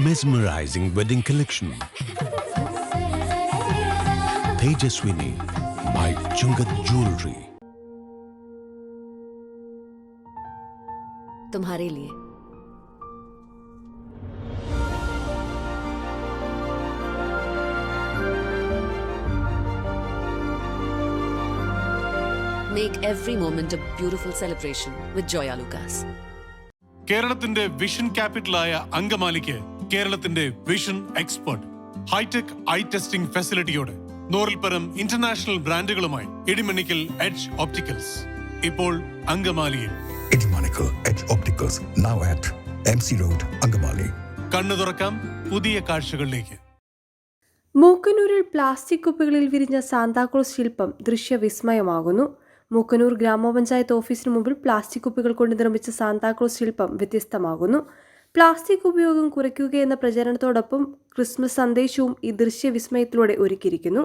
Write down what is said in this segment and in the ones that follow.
mesmerizing wedding collection. Tejaswini by Chungat Jewelry. तुम्हारे लिए Make every moment a beautiful celebration with Joya Lucas. കേരളത്തിന്റെ vision ക്യാപിറ്റലായ അങ്കമാലിക്ക് കേരളത്തിന്റെ vision expert hi tech eye testing ഫെസിലിറ്റിയോടെ നൂറിൽപ്പരം international ബ്രാൻഡുകളുമായി ഇടിമണിക്കൽ എഡ്ജ് ഓപ്റ്റിക്കൽസ് ഇപ്പോൾ അങ്കമാലിയിൽ. now at MC road Angamaly. കണ്ണു തുറക്കാം പുതിയ കാഴ്ചകളിലേക്ക്. മൂക്കന്നൂരിൽ പ്ലാസ്റ്റിക് കുപ്പികളിൽ വിരിഞ്ഞ സാന്താക്ലോസ് ശില്പം ദൃശ്യവിസ്മയമാകുന്നു. മൂക്കനൂർ ഗ്രാമപഞ്ചായത്ത് ഓഫീസിന് മുമ്പിൽ പ്ലാസ്റ്റിക് കുപ്പികൾ കൊണ്ട് നിർമ്മിച്ച സാന്താക്ലോസ് ശില്പം വ്യത്യസ്തമാകുന്നു. പ്ലാസ്റ്റിക് ഉപയോഗം കുറയ്ക്കുക എന്ന പ്രചരണത്തോടൊപ്പം ക്രിസ്മസ് സന്ദേശവും ഈ ദൃശ്യവിസ്മയത്തിലൂടെ ഒരുക്കിയിരിക്കുന്നു.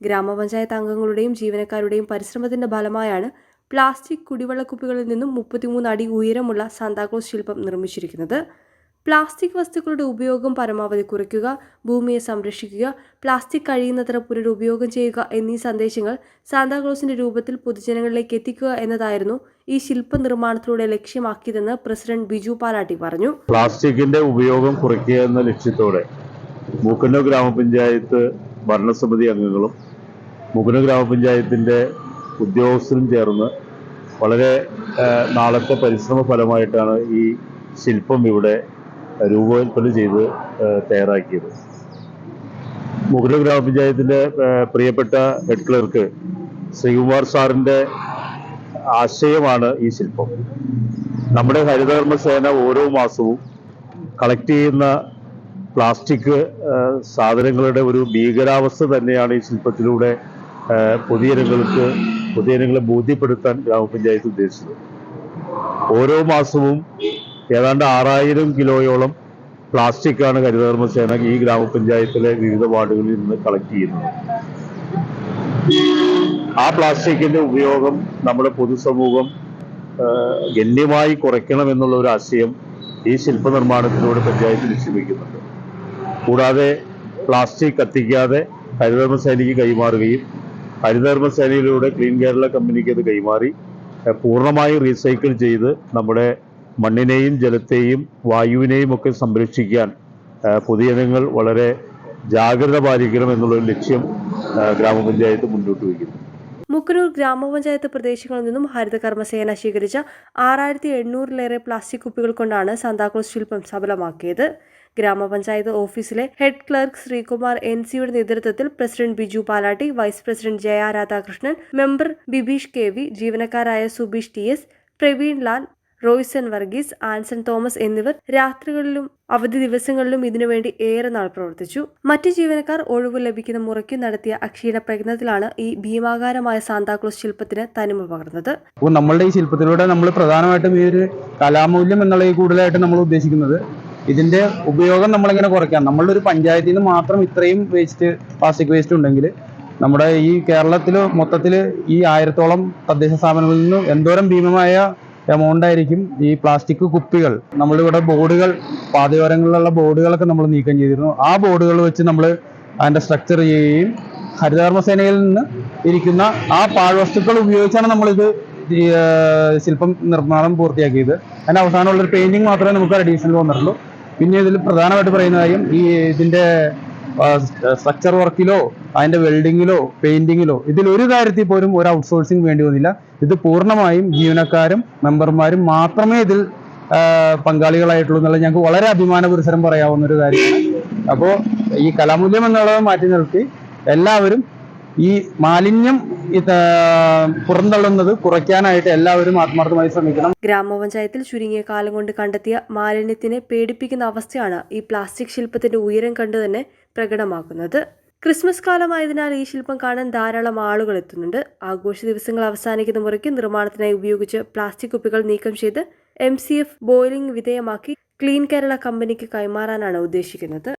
ഗ്രാമപഞ്ചായത്ത് അംഗങ്ങളുടെയും ജീവനക്കാരുടെയും പരിശ്രമത്തിന്റെ ഫലമായാണ് പ്ലാസ്റ്റിക് കുടിവെള്ള കുപ്പികളിൽ നിന്നും മുപ്പത്തിമൂന്ന് അടി ഉയരമുള്ള സാന്താക്ലോസ് ശില്പം നിർമ്മിച്ചിരിക്കുന്നത്. പ്ലാസ്റ്റിക് വസ്തുക്കളുടെ ഉപയോഗം പരമാവധി കുറയ്ക്കുക ഭൂമിയെ സംരക്ഷിക്കുക പ്ലാസ്റ്റിക് കഴിയുന്നത്ര പുനരുപയോഗം ചെയ്യുക എന്നീ സന്ദേശങ്ങൾ സാന്താക്ലോസിന്റെ രൂപത്തിൽ പൊതുജനങ്ങളിലേക്ക് എത്തിക്കുക എന്നതായിരുന്നു ഈ ശില്പ നിർമ്മാണത്തിലൂടെ ലക്ഷ്യമാക്കിയതെന്ന് പ്രസിഡന്റ് ബിജു പാലാട്ടി പറഞ്ഞു. പ്ലാസ്റ്റിക്കിന്റെ ഉപയോഗം കുറയ്ക്കുക എന്ന ലക്ഷ്യത്തോടെ മൂക്കന്നൂർ ഗ്രാമപഞ്ചായത്ത് ഭരണസമിതി അംഗങ്ങളും മൂക്കന്നൂർ ഗ്രാമപഞ്ചായത്തിന്റെ ഉദ്യോഗസ്ഥരും ചേർന്ന് വളരെ നാളത്തെ പരിശ്രമ ഫലമായിട്ടാണ് ഈ ശില്പം ഇവിടെ രൂപകൽപ്പന ചെയ്ത് തയ്യാറാക്കിയത്. മൂക്കന്നൂർ ഗ്രാമപഞ്ചായത്തിന്റെ പ്രിയപ്പെട്ട ഹെഡ് ക്ലർക്ക് ശ്രീകുമാർ സാറിന്റെ ആശയമാണ് ഈ ശില്പം. നമ്മുടെ ഹരിതകർമ്മ സേന ഓരോ മാസവും കളക്ട് ചെയ്യുന്ന പ്ലാസ്റ്റിക് സാധനങ്ങളുടെ ഒരു ഭീകരാവസ്ഥ തന്നെയാണ് ഈ ശില്പത്തിലൂടെ പൊതുജനങ്ങൾക്ക് പൊതുജനങ്ങളെ ബോധ്യപ്പെടുത്താൻ ഗ്രാമപഞ്ചായത്ത് ഉദ്ദേശിച്ചത്. ഓരോ മാസവും ഏതാണ്ട് ആറായിരം കിലോയോളം പ്ലാസ്റ്റിക് ആണ് ഹരിതകർമ്മ സേന ഈ ഗ്രാമപഞ്ചായത്തിലെ വിവിധ വാർഡുകളിൽ നിന്ന് കളക്ട് ചെയ്യുന്നത്. ആ പ്ലാസ്റ്റിക്കിന്റെ ഉപയോഗം നമ്മുടെ പൊതുസമൂഹം ഗണ്യമായി കുറയ്ക്കണം എന്നുള്ള ഒരു ആശയം ഈ ശില്പനിർമ്മാണത്തിലൂടെ പഞ്ചായത്ത് ലക്ഷ്യമിക്കുന്നുണ്ട് കൂടാതെ പ്ലാസ്റ്റിക് കത്തിക്കാതെ ഹരിതകർമ്മ സേനയ്ക്ക് കൈമാറുകയും ഹരിതകർമ്മ സേനയിലൂടെ ക്ലീൻ കേരള കമ്പനിക്ക് അത് കൈമാറി പൂർണമായും റീസൈക്കിൾ ചെയ്ത് നമ്മുടെ മണ്ണിനെയും ജലത്തെയും വായുവിനെയും ഒക്കെ സംരക്ഷിക്കാൻ പൊതുജനങ്ങൾ വളരെ ജാഗ്രത പാലിക്കണം എന്നുള്ളൊരു ലക്ഷ്യം ഗ്രാമപഞ്ചായത്ത് മുന്നോട്ട് വയ്ക്കുന്നു. മുക്കനൂർ ഗ്രാമപഞ്ചായത്ത് പ്രദേശങ്ങളിൽ നിന്നും ഹരിത കർമ്മസേന ശേഖരിച്ച ആറായിരത്തി എണ്ണൂറിലേറെ പ്ലാസ്റ്റിക് കുപ്പികൾ കൊണ്ടാണ് സാന്താക്ലോസ് ശില്പം സഫലമാക്കിയത്. ഗ്രാമപഞ്ചായത്ത് ഓഫീസിലെ ഹെഡ് ക്ലർക്ക് ശ്രീകുമാർ എൻ സിയുടെ നേതൃത്വത്തിൽ president Biju Palatty vice president Jaya Radhakrishnan member Bibeesh K V ജീവനക്കാരായ Subeesh T S Praveen Lal Royson Varghese Anson Thomas എന്നിവർ രാത്രികളിലും അവധി ദിവസങ്ങളിലും ഇതിനുവേണ്ടി ഏറെ നാൾ പ്രവർത്തിച്ചു. മറ്റ് ജീവനക്കാർ ഒഴിവ് ലഭിക്കുന്ന മുറയ്ക്ക് നടത്തിയ അക്ഷീണ പ്രയത്നത്തിലാണ് ഈ ഭീമാകാരമായ സാന്താക്ലോസ് ശില്പത്തിന് തനിമ പകർന്നത്. നമ്മളുടെ ഈ ശില്പത്തിലൂടെ നമ്മൾ പ്രധാനമായിട്ടും ഈ ഒരു കലാമൂല്യം എന്നുള്ള കൂടുതലായിട്ട് നമ്മൾ ഉദ്ദേശിക്കുന്നത് ഇതിന്റെ ഉപയോഗം നമ്മളിങ്ങനെ കുറയ്ക്കാം. നമ്മളുടെ ഒരു പഞ്ചായത്തിൽ നിന്ന് മാത്രം ഇത്രയും വേസ്റ്റ് പ്ലാസ്റ്റിക് വേസ്റ്റ് ഉണ്ടെങ്കിൽ നമ്മുടെ ഈ കേരളത്തിൽ മൊത്തത്തിൽ ഈ ആയിരത്തോളം തദ്ദേശ സ്ഥാപനങ്ങളിൽ നിന്ന് എന്തോരം ഭീമമായ എമൗണ്ട് ആയിരിക്കും ഈ പ്ലാസ്റ്റിക് കുപ്പികൾ. നമ്മളിവിടെ ബോർഡുകൾ പാതയോരങ്ങളിലുള്ള ബോർഡുകളൊക്കെ നമ്മൾ നീക്കം ചെയ്തിരുന്നു. ആ ബോർഡുകൾ വെച്ച് നമ്മൾ അതിന്റെ സ്ട്രക്ചർ ചെയ്യുകയും ഹരിതകർമ്മസേനയിൽ നിന്ന് ഇരിക്കുന്ന ആ പാഴ്വസ്തുക്കൾ ഉപയോഗിച്ചാണ് നമ്മളിത് ശില്പം നിർമ്മാണം പൂർത്തിയാക്കിയത്. അതിന്റെ അവസാനമുള്ളൊരു പെയിന്റിങ് മാത്രമേ നമുക്ക് അഡീഷണൽ വന്നിട്ടുള്ളൂ. പിന്നെ ഇതിൽ പ്രധാനമായിട്ട് പറയുന്ന കാര്യം ഈ ഇതിന്റെ സ്ട്രക്ചർ വർക്കിലോ അതിന്റെ വെൽഡിങ്ങിലോ പെയിന്റിങ്ങിലോ ഇതിൽ ഒരു കാര്യത്തിൽ പോലും ഒരു ഔട്ട്സോഴ്സിംഗ് വേണ്ടി വന്നില്ല. ഇത് പൂർണമായും ജീവനക്കാരും മെമ്പർമാരും മാത്രമേ ഇതിൽ പങ്കാളികളായിട്ടുള്ളൂ എന്നുള്ളത് ഞങ്ങൾക്ക് വളരെ അഭിമാനപുരസരം പറയാവുന്ന ഒരു കാര്യമാണ്. അപ്പോൾ ഈ കലാമൂല്യം എന്നുള്ളത് മാറ്റി നിർത്തി. എല്ലാവരും ഈ മാലിന്യം പുറന്തള്ളുന്നത് കുറയ്ക്കാനായിട്ട് എല്ലാവരും ആത്മാർത്ഥമായി ശ്രമിക്കണം. ഗ്രാമപഞ്ചായത്തിൽ ചുരുങ്ങിയ കാലം കൊണ്ട് കണ്ടെത്തിയ മാലിന്യത്തിനെ പേടിപ്പിക്കുന്ന അവസ്ഥയാണ് ഈ പ്ലാസ്റ്റിക് ശില്പത്തിന്റെ ഉയരം കണ്ടു തന്നെ പ്രകടമാക്കുന്നത്. ക്രിസ്മസ് കാലമായതിനാൽ ഈ ശില്പം കാണാൻ ധാരാളം ആളുകൾ എത്തുന്നുണ്ട്. ആഘോഷ ദിവസങ്ങൾ അവസാനിക്കുന്ന മുറയ്ക്ക് നിർമ്മാണത്തിനായി ഉപയോഗിച്ച് പ്ലാസ്റ്റിക് കുപ്പികൾ നീക്കം ചെയ്ത് എം സി എഫ് ബോയിലിംഗ് വിധേയമാക്കി ക്ലീൻ കേരള കമ്പനിക്ക് കൈമാറാനാണ് ഉദ്ദേശിക്കുന്നത്.